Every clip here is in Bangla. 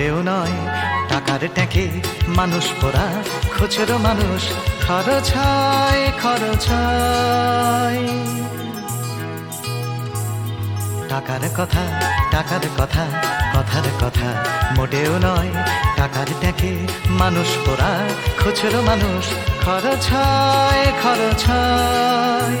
মোটেও নয়, টাকার ট্যাঁকে মানুষ পোড়া, খুচরো মানুষ খরচ হয়, খরচ টাকার কথা টাকার কথা, কথার কথা মোটেও নয়, টাকার ট্যাঁকে মানুষ পোড়া, খুচরো মানুষ খরচ হয় খরচ হয়।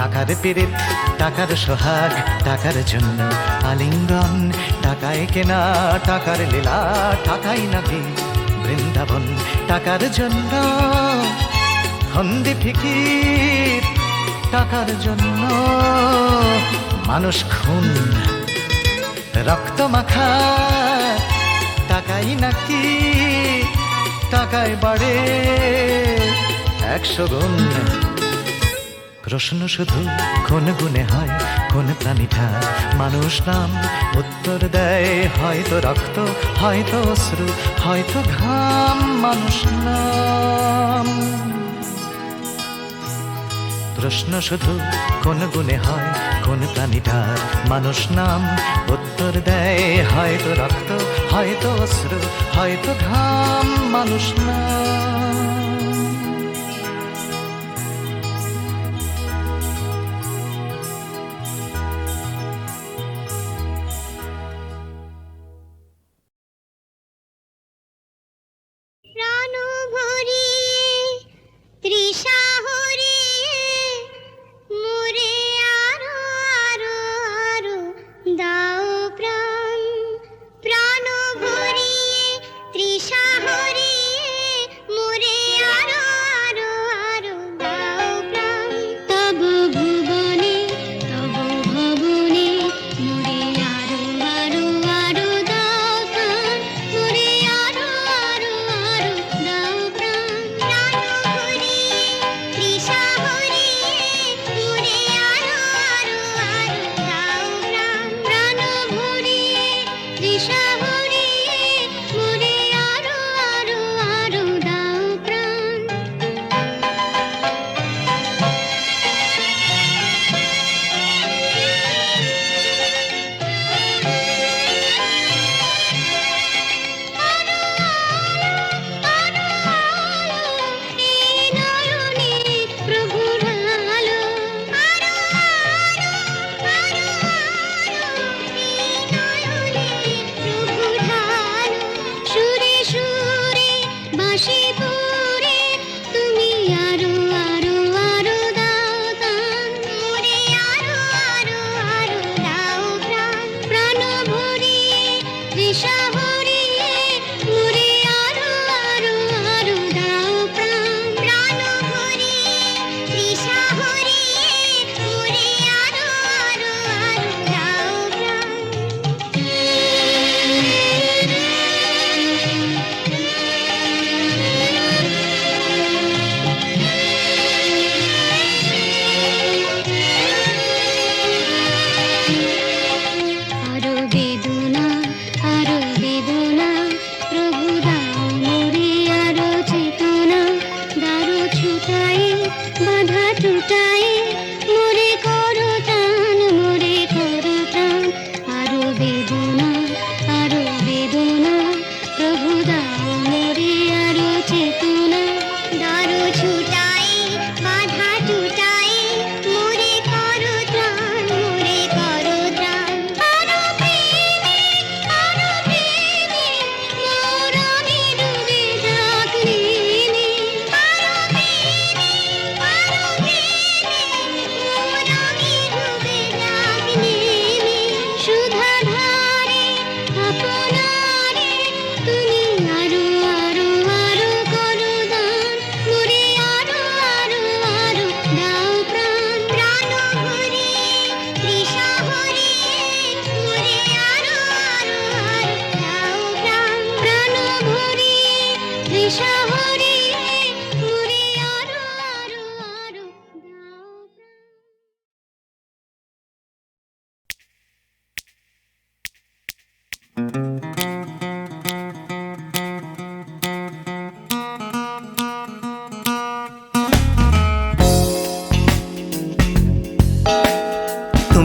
টাকার পিরিত টাকার সোহাগ, টাকার জন্য আলিঙ্গন, টাকায় কেনা, টাকার লীলা, টাকাই নাকি বৃন্দাবন, টাকার জন্য হন্দি ফিকির, টাকার জন্য মানুষ খুন, রক্ত মাখা, টাকাই নাকি টাকায় বাড়ে একশো গুণ। প্রশ্ন শুধু কোন গুণে হয় কোন প্রাণীটা। মানুষ নাম উত্তর দেয়, হয়তো রক্ত, হয়তো অশ্রু, হয়তো ঘাম। মানুষ নাম। প্রশ্ন শুধু কোন গুণে হয় কোন প্রাণীটার মানুষ নাম উত্তর দেয়, হয়তো রক্ত, হয়তো অশ্রু, হয়তো ঘাম। মানুষ নাম।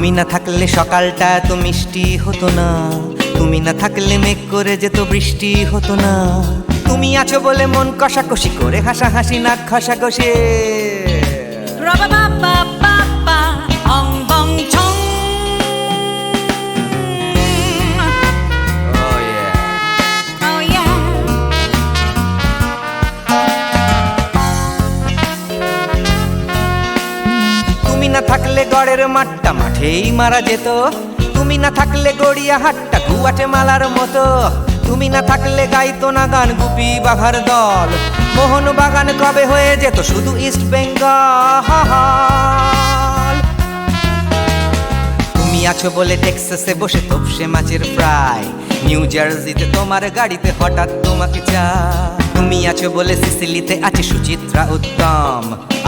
তুমি না থাকলে সকালটা এত মিষ্টি হতো না তুমি না থাকলে মেঘ করে যেত বৃষ্টি হতো না তুমি আছো বলে মন কষাকষি করে হাসাহাসি bong chong. Oh. Oh. তুমি না থাকলে গড়ের মাঠটা মাঠেই মারা যেত, তুমি না থাকলে গড়িয়া হাটটা গুয়াটে মালার মতো। তুমি না থাকলে গাইতো না গান গুপি বাঘার দল। মোহন বাগান কবে হয়ে যেত শুধু ইস্ট বেঙ্গল? তুমি আছো বলে টেক্সাসে বসে তপসে মাছের ফ্রাই। নিউ জার্সিতে তোমার গাড়িতে হঠাৎ তোমাকে চাই। তুমি আছো বলে সিসিলিতে আছে সুচিত্রা উত্তম।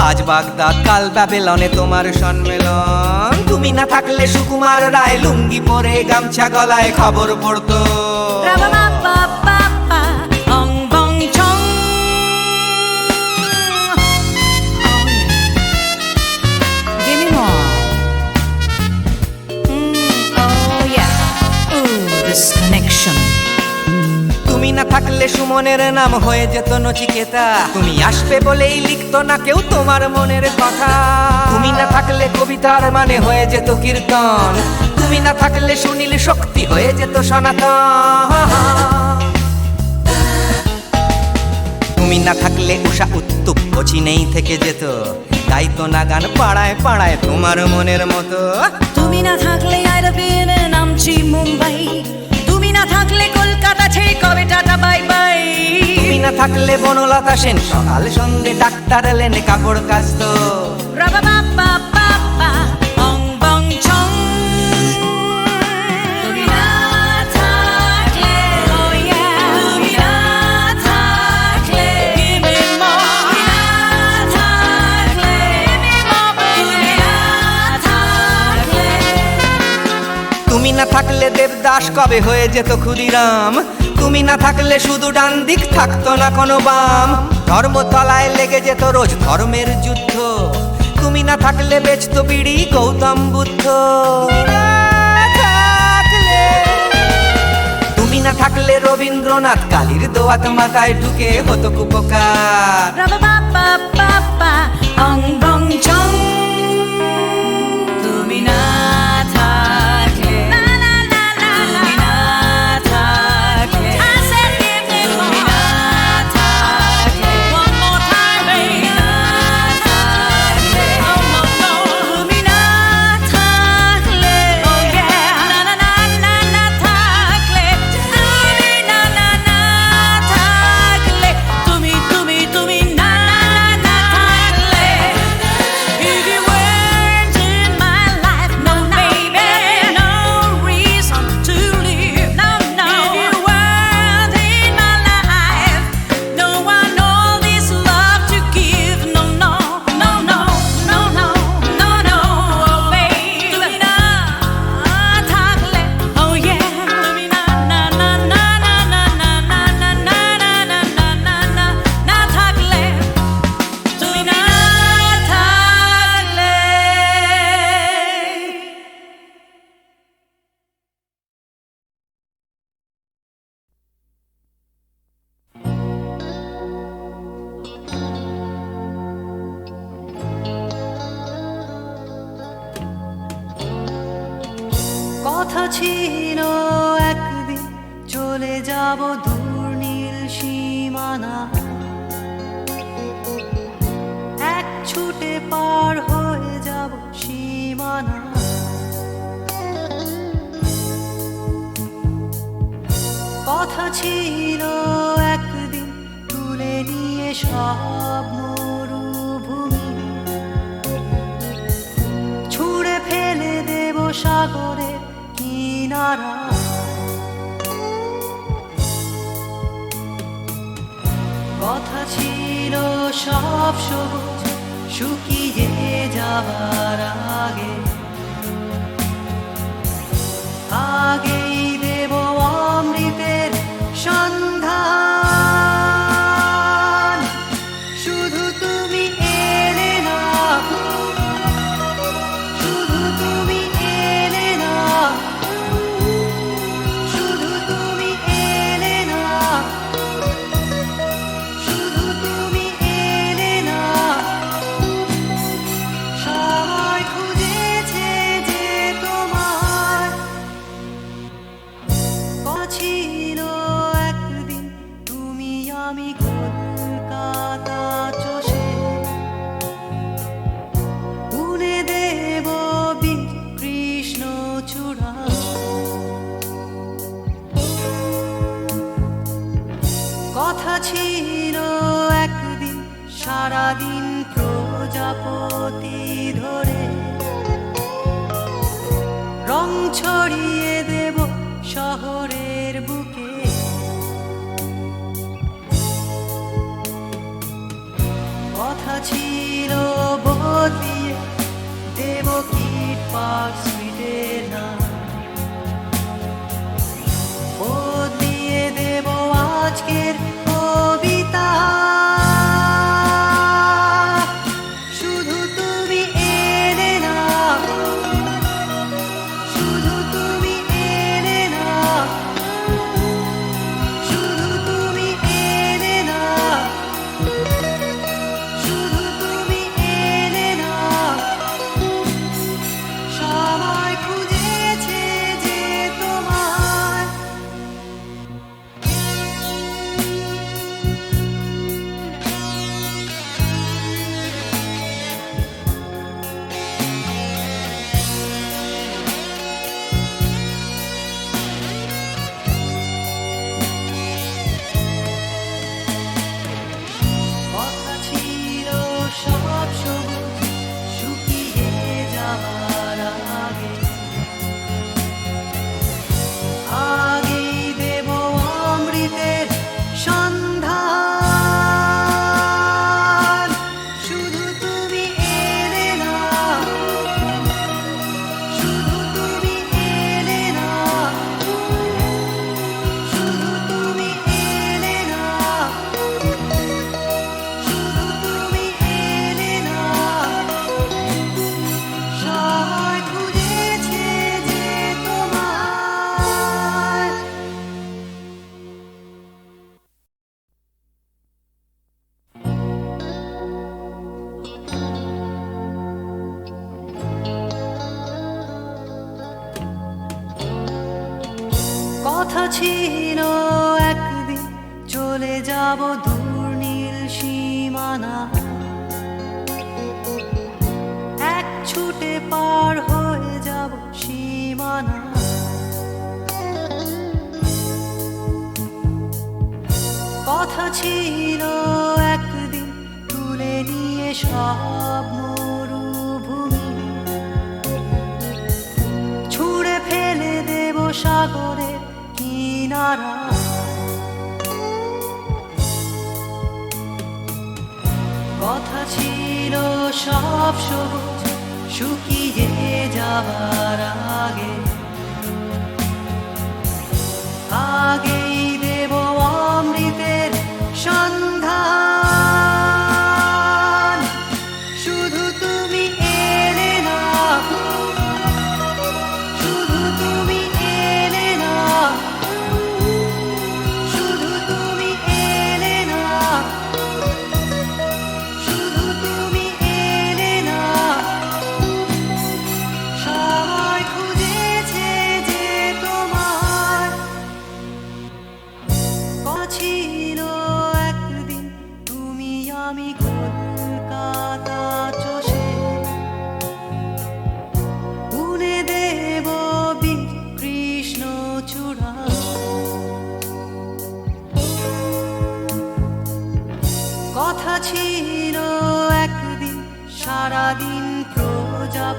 আজ বাগদাদ, কাল ব্যাবেলনে তোমার সম্মেলন। তুমি না থাকলে সুকুমার রায় লুঙ্গি পরে গামছা গলায় খবর পড়তো। থাকলে সুমনের নাম হয়ে যেত নচিকেতা। তুমি আসবে বলেই লিখতো না কেউ তোমার মনের কথা। তুমি না থাকলে কবিতার মানে হয়ে যেত কীর্তন। তুমি না থাকলে সুনীল শক্তি হয়ে যেত সনাতন। তুমি না থাকলে উষা উত্তুপ নেই থেকে যেত। গাইতো না গান পাড়ায় পাড়ায় তোমার মনের মতো। তুমি না থাকলে আইরা বিয়ে নামছি মুম্বাই। থাকলে বনলতা সেন সকাল সঙ্গে ডাক্তার এলেন কাপড় কাস্ত। তুমি না থাকলে দেবদাস কবে হয়ে যেত ক্ষুদিরাম? তুমি না থাকলে শুধু ডান দিক থাকতো না কোনো বাম। ধর্মতলায় লেগে যেত রোজ ধর্মের যুদ্ধ। তুমি না থাকলে বেচতো বিড়ি, গৌতম বুদ্ধ। তুমি না থাকলে রবীন্দ্রনাথ, কালীর দোয়াত মাথায় ঢুকে হতো কুপকার। সব মরুভূমি। ছুঁড়ে ফেলে দেব সাগরের কিনারা। কথা ছিল সব সবুজ শুকিয়ে যাবার আগে সারাদিন প্রজাপতি ধরে। রং ছড়িয়ে দেব শহরের বুকে। কথা ছিল বদলিয়ে দেব কীট পাশ ছিল একদিন। চলে যাব দূর নীল সীমানা। এক ছুটে পার হয়ে যাব সীমানা। কথা ছিল একদিন, তুলে নিয়ে সব মরুভূমি। ছুঁড়ে ফেলে দেব সাগর সব সবুজ শুকিয়ে যাওয়ার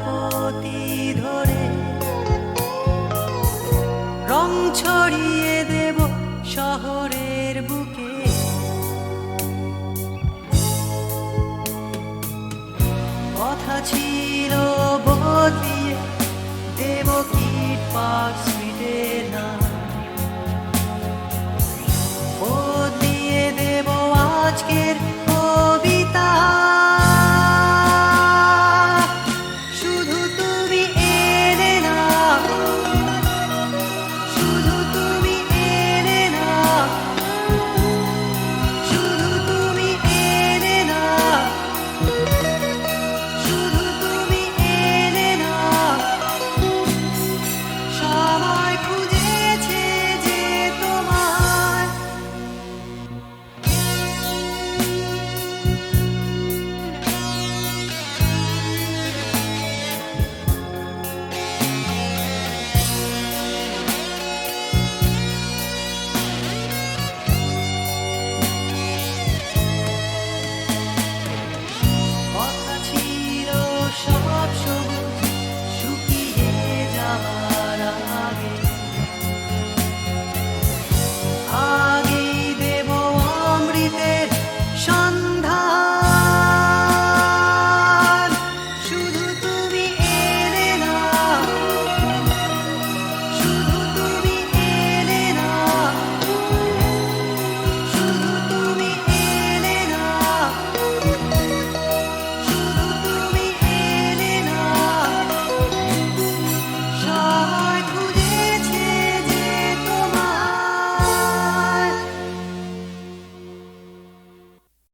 পতি ধরে। রং ছড়িয়ে দেব শহরের বুকে। কথা ছিল বদলিয়ে দেব কীট পাশ